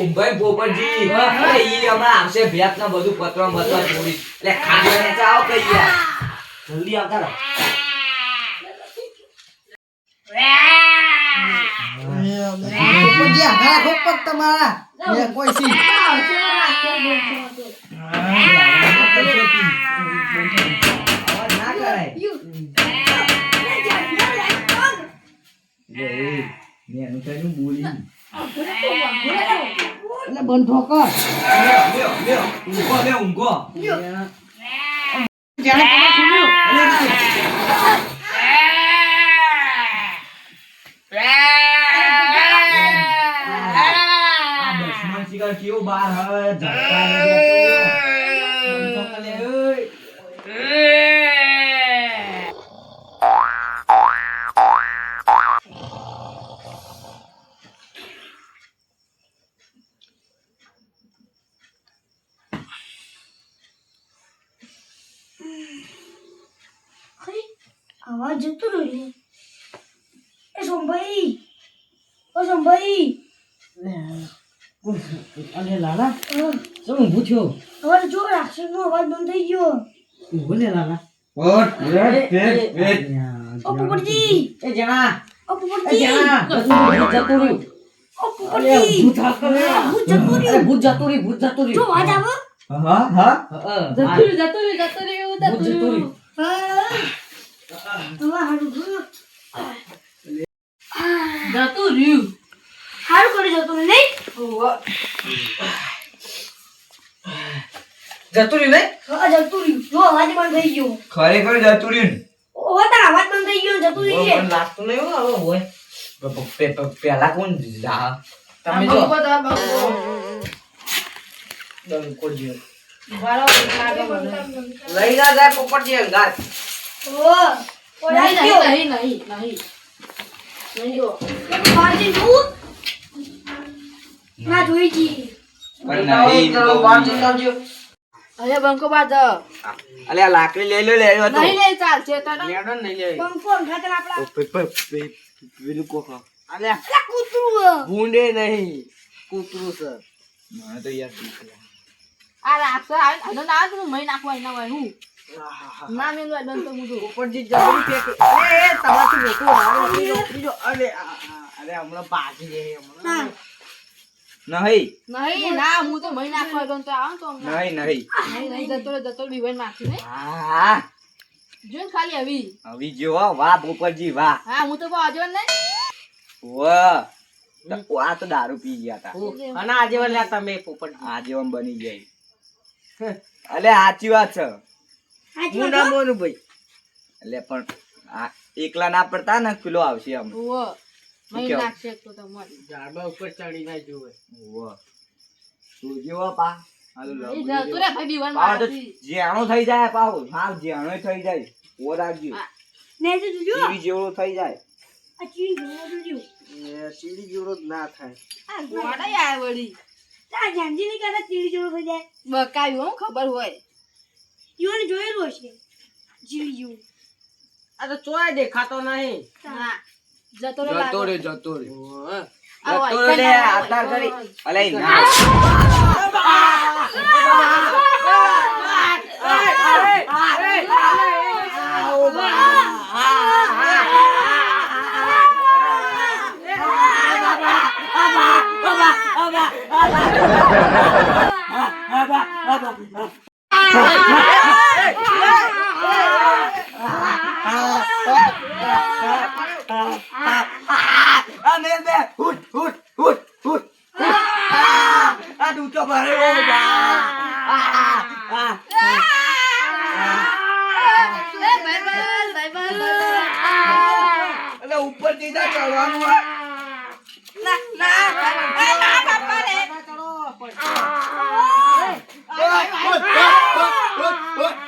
એ પોપટજી અરે ઈ હમણાં આવશે ભેટ ને બધું પત્ર બતરા છોડી એટલે ખાલી ને ચાવ કઈ યાર જલ્દી આવતા રહો. પોપટજી આઘા રાખો પગ તમારા. એટલે બંધો કર. ઊંઘો લે ઊંઘો કેવું બાર હવે ઊભું થયો હવે જો રાક્ષસ નો અવાજ બંધ થઈ ગયો. ઊભું લે લાલા. ઓટ, વેટ, વેટ, વેટ. ઓ પોપટજી એ જણા ઓ એ પોપટજી જણા જતું રહ્યું ઓ પોપટજી ભૂત હાથ ભૂત જતું રહ્યું. ભૂત જતું રહ્યું ભૂત જતું રહ્યું અવાજ આવે. હા હા. હા, જતું રહ્યું, જતું રહ્યું, જતું રહ્યું, જતું જતું રહ્યું. રહ્યું હા. હવે હારું જતું રહ્યું. હારું કરી જતું નહીં? જતું રહ્યું નહીં? હા જતું રહ્યું જો અવાજ બંધ થઈ ગયો. ખરેખર જતું રહ્યું ને. ઓ તાર અવાજ બંધ થઈ ગયો ને જતું રહ્યું મને લાગતું નહીં હવે હોય. પ- પ- પે- પ- પેલા કોણ જા તમે જો. બંકો મને. લઈ ના જાય પોપટજી અંગાત ઓ નહીં, ગયો. નહીં, નહીં, નહીં. નહીં જો. જોવું? ના જોઈ જી પણ નહીં, ચાલો, બહાર જઈને આવજો. અરે બંકો બાદ અલે આ લાકડી લઈ લો લે આવ્યો તો. નહીં લઈ ચાલશે તો લેડો નહીં લે. બંકો ખાતર આપડા ઓ, પે- પે- પે- પેલું કોક. અલ્યા, અલા કૂતરું ભૂંડે નહીં કૂતરું સર મને તો યાર બીક આ રાખશે, આનો ના તું તો હું મહી નાખું, એના હોય હું. ના મેં હોય બંધ તો હું જોઉં. પોપટજી જબરી ફેંકે. એ, એ, મોટું બીજો, બીજો. અરે અરે હમણાં પાછી જઈએ હમણાં. નહીં. નહીં, ના, હું તો મહી નાખવા ગયો તો આવે તો. નહીં નહીં. નહીં, નહીં, જતો જતો બીવન નાખી નહીં. હા. જો ખાલી આવી. આવી જો વાહ પોપટજી વાહ. હા, હું તો આજુ નહીં. વાહ. આ તો દારૂ પી ગયા હતા અને આજે વલ્યા તમે પોપટજી. આજીવન બની જાય. અલે સાચી વાત છે. હું ના. બોલું ભાઈ. એટલે પણ એકલા ના પડતા ને કિલો આવશે આમ? નાખશે તો તમારે. ઉપર ચડી ના જોવે વાહ તું જેવો પા. જેણો થઈ જાય પાવ. હા જેણો થઈ જાય. ઓ રાખજો. હા. ને જો જોજો. ટીવી જેવો થઈ જાય. ચીડી જોવો સીડી જોડો જ ના થાય. આ વળી. આ જાનજી ચીડી જોવો થઈ જાય. બકાયું હો, ખબર હોય. ઈવોને જોયેલું હશે. જીવી જેવું. આ તો ચોય દેખાતો નહીં. હા. જતો રે જતો રે. જતો રે જતો રે આવો, કરી. અલે ના. આ ને બે હુટ હુટ હુટ હુટ આ દૂતો ભરે ઓ બા ઉપર જા ચડવાનું ના, ના, ના, બાપા રે. અલે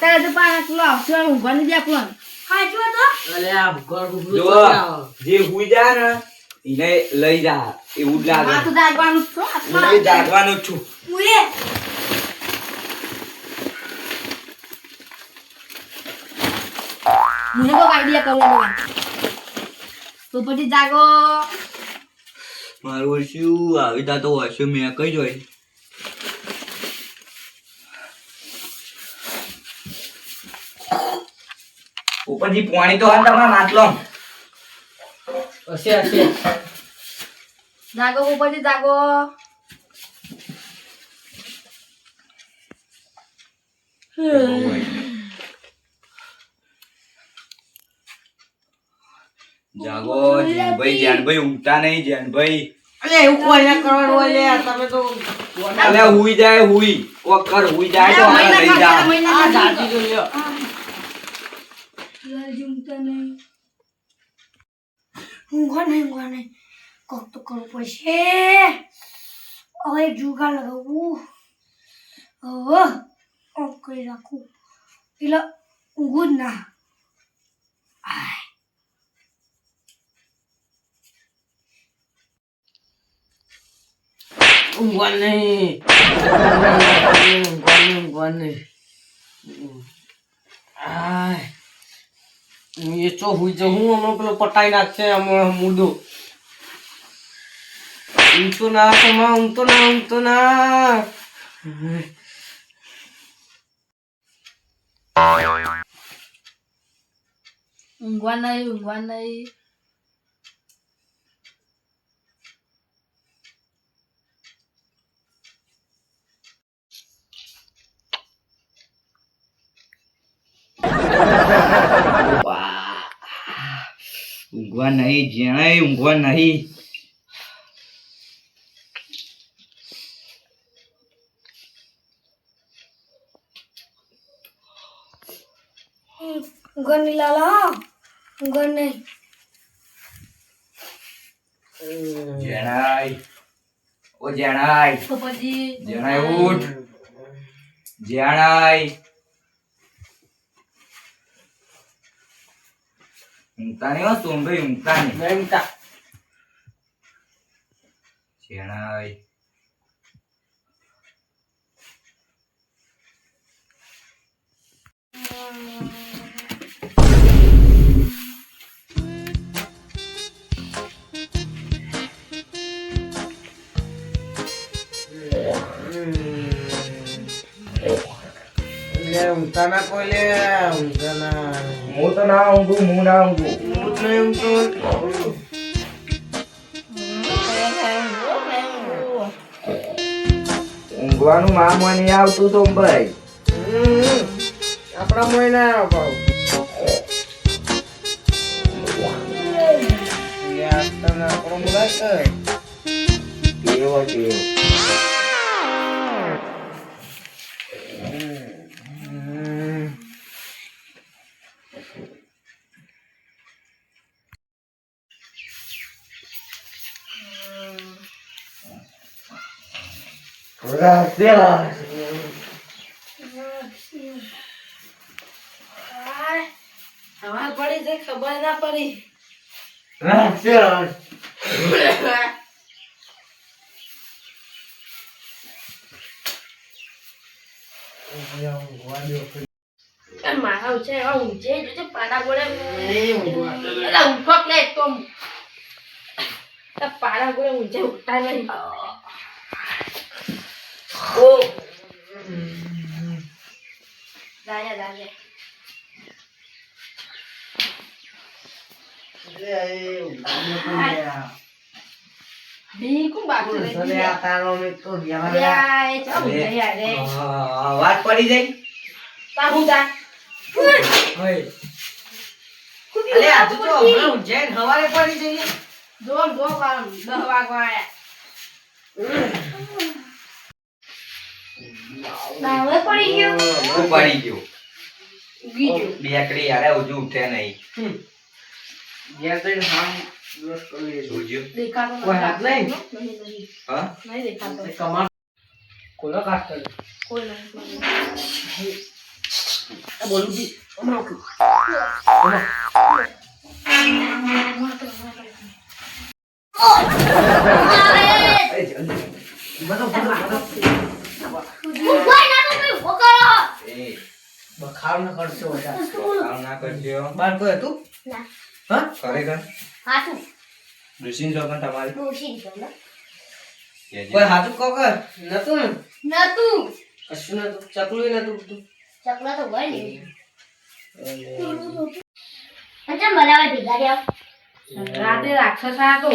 જાગતા રહેજો પાણી પેલો આવશે ઊંઘવાની દે આપણને હાચું તો. અલે આ ઘર ઉભરું જો જે હુઈ જા ને એને લઈ જા એવું લાગે. આ તો જાગવાનું છો હું જાગવાનો છું. મુએ મને તો આઈડિયા કરવા તો પછી જાગો. મારું શું આવી તા તો હશે મેં કઈ જોઈ. ઉપરથી પાણી તો હાલ તમારા માટલો. હશે હશે. જાગો ઉપરથી જાગો. જાગો જેનભાઈ જેનભાઈ ઊંઘતા નહીં જેનભાઈ. અલે એવું કોઈ ના કરવાનું હોય લે તમે તો અલે હુઈ જાય હુઈ. કોક કર હુઈ જાય તો હાલ લઈ જા. આ જાતી જો લ્યો. ઊંઘવા નહીં. ઊંઘવા નહીં કોક તો કરવું પડશે. હવે જુગાર લગાવવું હવે ઓફ કરી રાખું. એટલે ઊંઘું જ ના. ઊંઘવા નહીં. ઊંઘવા નહીં ઊંઘવા નહીં આય. હું એ ચો હુઈ જાઉં હું હમણાં પેલો પટાઈ નાખશે હમણાં મુદો ઊંઘતો ના તમા ઊંઘતો ના ઊંઘતો ના ઊંઘવા નહીં ઊંઘવા નહીં ઊંઘવા નહીં જેણાય ઊંઘવા નહીં. નહીં લાલા ઊંઘવા નહીં. જણાય ઓ જેણાય જણાય ઉઠ. જેણાય ઉઠ જેણાય ઊંઘતા નહીં હો સોમભાઈ ઊંઘતા નહીં નહીં તા જેણાય લે ઊંઘતા ના કોઈ લે ઊંઘતા ના હું તો ના ઊંઘું હું ના ઊંઘું હું જ નહીં ઊંઘતો ઊંઘવાનું મામ નહીં આવતું તો હમ. આપણા મહિના ભાવ આપણો મુલાય કેવો કેવો? હાય. અમાર પડી છે ખબર ના પડી રાત્યા મારા છે હવે ઊંઘે જોજે પાડા ગોળે ઊંઘો તો પાડા ગોળે ઊંઘે ઉઠતા નહીં ઓ દાયા દાયા બિલકુલ બાકી રહી ગયા યાર એ ચાલ ઊંઘે યાર રે વાત પડી જાય તા હું જા અલે આજુ તો હમણાં ઊંઝાઈને હવારે પડી જઈએ જો જો પાડો દહ વાગવા આયા દાવે પડી ગયો. હું પડી ગયો. ઊંઘી બેકડી યાર હજુ ઉઠે નહીં. ઘેર હામ દિવસ કરી જોજો. દેખાતો કોઈ હાથ નહીં? નહીં નહીં. હા? નહીં દેખાતો. એ કોનો કાટ કર્યો? કોઈ નહીં આ બોલું જલ્દી. બધો બધો બધો કોઈ ના તો કોઈ ઊભો કરો એ બખાર ન કરશો કામ ના કરજો બાર કોઈ હતું ના. હા? ખરેખર હાથું દુશીન પણ તમારી? ડોશી દીધો ને કેજી. કોઈ હાથું કહો કર નતું? ને નતું. કશું નતું? ચકલું નતું બધું? ચકલા તો હોય ને. અચ્છા બનાવવા ભેગા રાતે રાક્ષસ આવ્યો તો?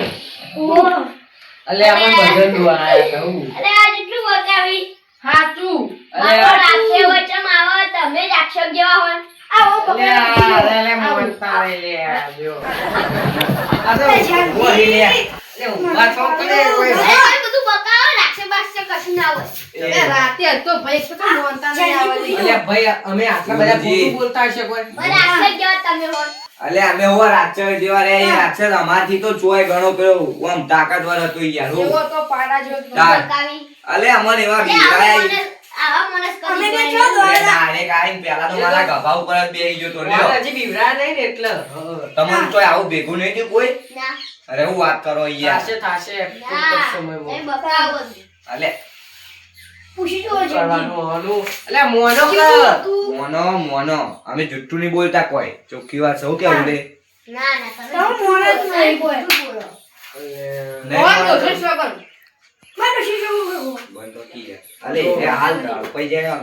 અલે આપણે ભજન દુઆ આવ્યા કહું અરે આ વર્ક બતાવી સાચું અલે બાપો વચમ આવો તમે રાક્ષસ જેવા હોય. આવો અલે આ પકડો અલે મોટા લે જો. આ તો વહી લે. લે ઊભા તો કરે કોઈ. બધું બકાવો રાક્ષસ બાક્ષસ કશું ના હોય. એ. રાતે તો ભાઈ તો તો મોનતા નહીં આવે અલે ભાઈ અમે આટલા બધા ખોટું બોલતા હશે કોઈ? પણ રાક્ષસ જેવા તમે હોય. અલે અમે હોવા રાક્ષસ જેવા રે એ રાક્ષસ અમારથી તો ચોય ઘણો પેલો આમ તાકાતવર હતો યાર એવો તો પાડા જો. અલે અમને એવા લે આવા. માણસ આવા અમે કરી તો પેલા મારા ગભા ઉપર જ બેહી ગયો તો લ્યો. હજી બીવડા નહીં ને એટલે. તમને તો આવું ભેગું નહીં થયું કોઈ? ના. અરે હું વાત કરો યાર થાશે થાશે. અલે. અલે મોનો? Mono mono. અમે જુઠ્ઠું નહીં બોલતા કોઈ. ચોખ્ખી વાત સૌ કેવું લે ના ના તમે તમે નહીં. કોઈ. નહીં મોન તો બોલતા. છે સગન મારે શું જવું બંધ તો કી યાર. અલે હાલ પૈ જાય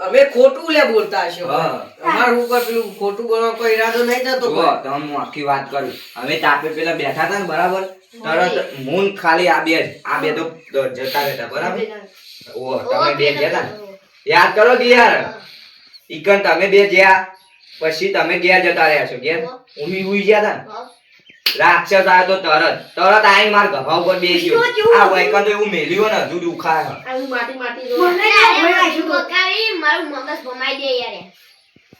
અમે ખોટું લે બોલતા હશો. અમારું ઉપર પેલું ખોટું બોલવા કોઈ ઈરાદો નહીં થતો કોઈ. હું આખી વાત કરું. અમે તાપે પેલા બેઠા હતા ને બરાબર? તરત મૂન ખાલી આ બે આ બે તો જતા રહેતા બરાબર? ઓ તમે બે ગયા હતા યાદ કરો કે યાર ઈકન તમે બે ગયા પછી તમે ગયા જતા રહ્યા છો ઘેર? ઉમી ઉઈ ગયા હતા. રાક્ષસ આવ્યો તો તરત. તરત આઈને માર ગભા ઉપર બેસી ગયો. આ વૈકન તો એવું મેલ્યું ને હજુ દુખાય આવું માટી માટી જો મને મારું મગજ ભમાઈ દે યાર.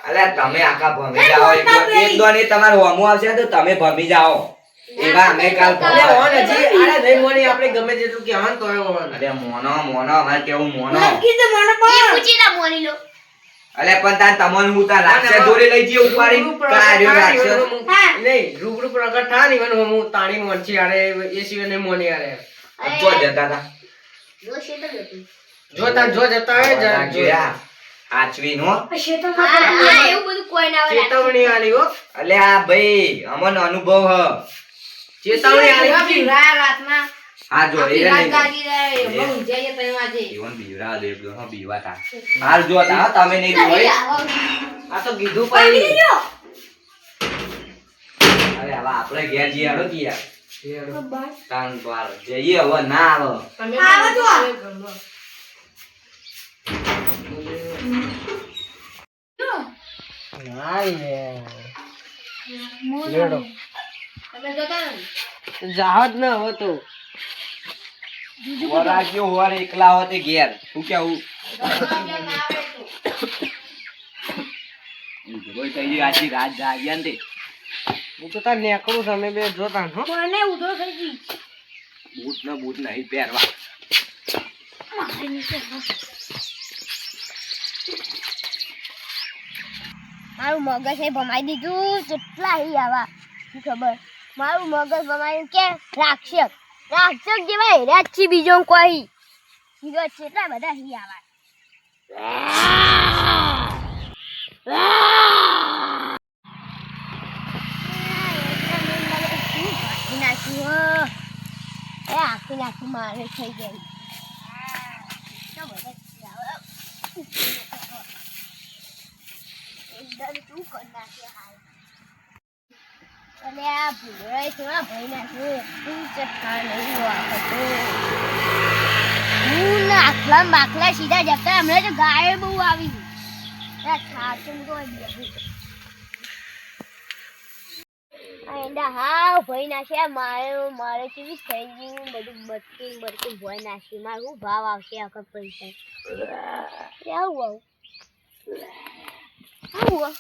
અલે તમે આખા ભમી જાઓ. એક દો- ને તમારું હોમું આવશે તો તમે ભમી જાઓ. એવા અમે કાલ ભમા- ઓન હજી અરે નહીં મોની આપણે ગમે તેટલું કહેવાનું તો ઓન અરે મોનો મોનો અમારે કેવું મોનો. એ પૂછી લા મોની લો અલે પણ તાન તમને હું તાર રાક્ષસ દોરી લઈ જઈએ ઉપાડી કાર્યો હું- નહીં રૂબરૂ પ્રગટ થા ને મને હું તાણી મોનછી આરે એ સિવાય ને મોની આરે જો જતા તા જો શેતર જો જતા હે જા- જો. આચવી નો હા. હા, એવું બધું કોઈ ના હોય ચેતવણી આલી હો. અલે આ ભાઈ અમન અનુભવ હ. ચેતવણી આલી રાત રાતના આ જો એ. જીવન બીવરા દે હાલ જો તા તમે નહીં જોઈ આ તો કીધું અરે હવે આપણે ઘેર જઈએ હાલો કે યાર. તાન બાર જઈએ હવે ના આવે તમે આવો તો. ઘરમાં. ના. લે. વરાગ્યો હોર એકલા હોતે ઘેર. શું કેવું વાગ્યા ના આવે તો. રોજ થઈ ગઈ આજી રાત જાગ્યા ને. હું તો તાર નેકળું તમે બે જોતા હો. મને ઉધો થઈ ગઈ. બૂટ ને બૂટ નહીં પહેરવા. મારું મગજ એ ભમાઈ દીધું કેટલા હી આવા. શું ખબર? મારું મગજ ભમાયું કે રાક્ષક રાક્ષક જેવા હેર્યા છે બીજો કોઈ બીજો કેટલા બધા હી આવા આખી નાખી મારે થઈ ગઈ એકદમ તું કરી નાખે હાલ અને હું ભઈ નાખ્યા મારે મારે કેવી થઈ બધું બટકું બટકું ભય નાખ્યું મારે શું ભાવ આવશે આખા પૈસા? આવું. આવું આવું.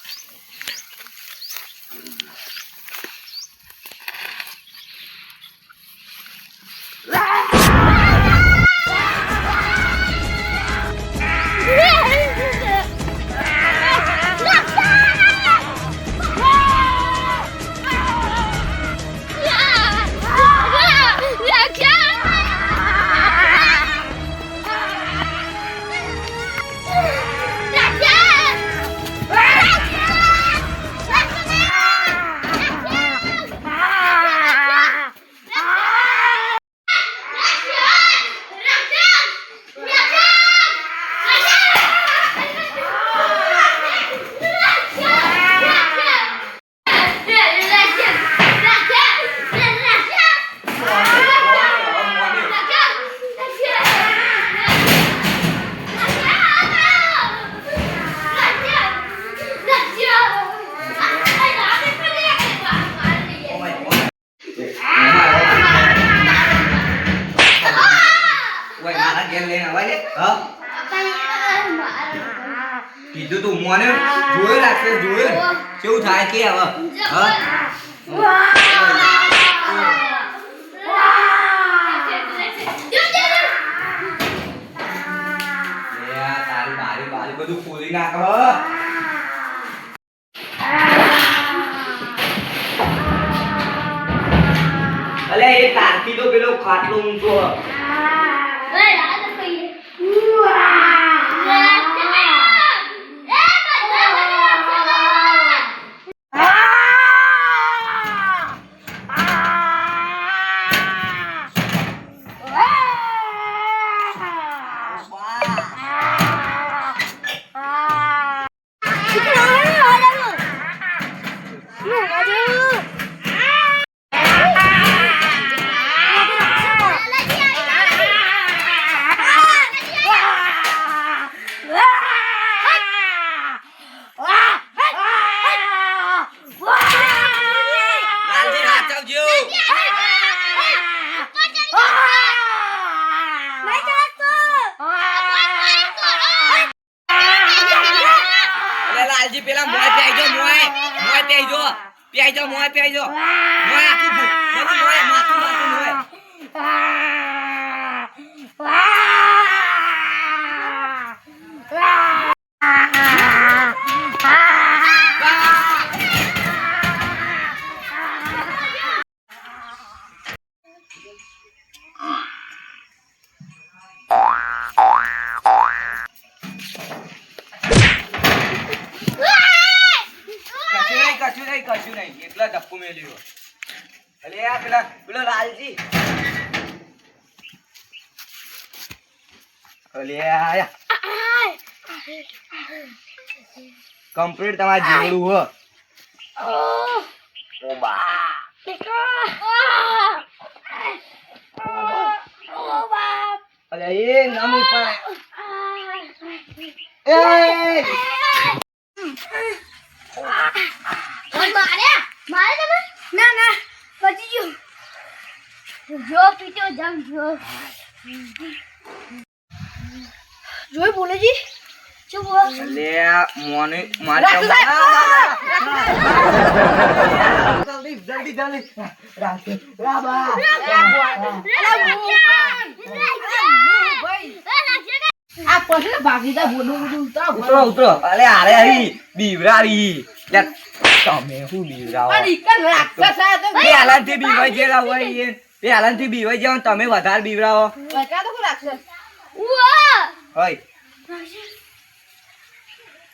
રાખશે જોયું કેવું થાય કે હવે હા એ આ તારી બારી બારી બધું ખોલી નાખ હવે. અલે એ તારથી તો પેલો ખાટલો ઊંચો હ. もう終。કમ્પ્લીટ તમારે જીવડું હો. અરે એ નમી પણ. એ! મારે મારે ના ના પછી ગયું જો પીટો જમ જો જોઈ બોલેજી ઉતરો ઉતરો ઉતરો આરે હરી બીવરાડી તમે શું બીવરાવો બીવાઈ ગયેલા હોય. બીવાઈ જાવ તમે વધારે બીવરાવો ઉવા હોય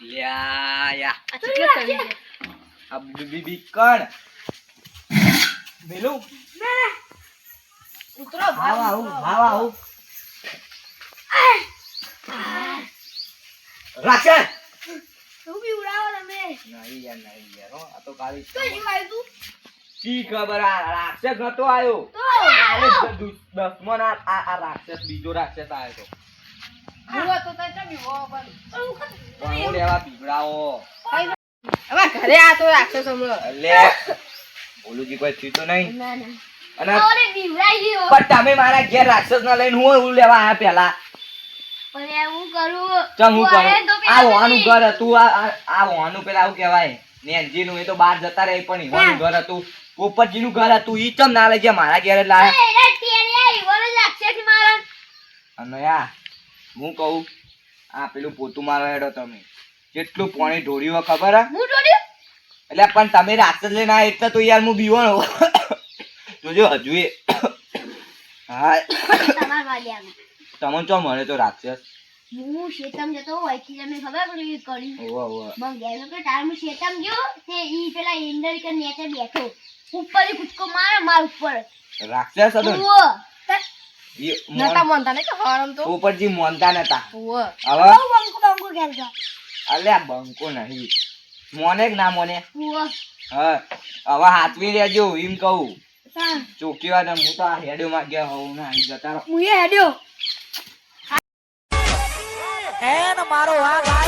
લ્યા યા. આ ચીકલે ચડી જાય આ બીબી બીકણ મેલું? ઉતરો ભાગ આવું હાવ આવું. રાક્ષસ તું બી ઉડાવો તમે નહીં યાર નહીં યાર આ તો ખાલી તો જીવાય તું. શી ખબર? આ રાક્ષસ નતો આયો. તો. દુ- દસમો ના આ આ રાક્ષસ બીજો રાક્ષસ આવ્યો તો. તો પણ હું લેવા હવે ઘરે આ તો રાક્ષસ હમણાં અલે બોલુજી કોઈ થયું તો નહીં. ના ના. અને અરે બીવરાઈ ગયો પણ તમે મારા ઘેર રાક્ષસ ના લઈને હું હું લેવા આયા પેલા હું કરું? ચમ હું કરું? આ પેલા ઘર હતું આ આ- આ પેલા આવું કહેવાય. નેનજી નું એ તો બહાર જતા રહે પણ ઘર હતું. પોપટજી નું ઘર હતું ઈ ચમ ના લઈ ગયા મારા ઘેર લાયા અને યા હું કહું આ પેલું પોતું મારવા હેડો તમે. કેટલું પાણી ઢોળ્યું ખબર હા? એટલે પણ તમે રાક્ષસ લઈને આ એટલે તો યાર હું બીવાનો જોજો હજુ એ. હા. તમને ચો મળે તો રાક્ષસ. હું શેતમ જતો હોય કે તમને ખબર પડી કરી ઓવા ઓવા મગ કે ટાઈમ શેતમ ગયો તે ઈ પેલા ઇન્ડર કે નેચે બેઠો. ઉપર કૂદકો મારે માર ઉપર. રાક્ષસ હતો નતા મોન- ને કે હરમ તો? પોપટજી મોનતા નતા. હવે? બંકો બંકો ખેલતો અલ્યા બંકો નહીં. મોને કે ના મોને? હા હવે હાથવી લેજો એમ કહું. હા ચોકી વાત હું તો આ હેડ્યો માં ગયા હોઉં ને અહીં જતા રહો. હું હેડ્યો. હે મારો વાઘ આવ્યો.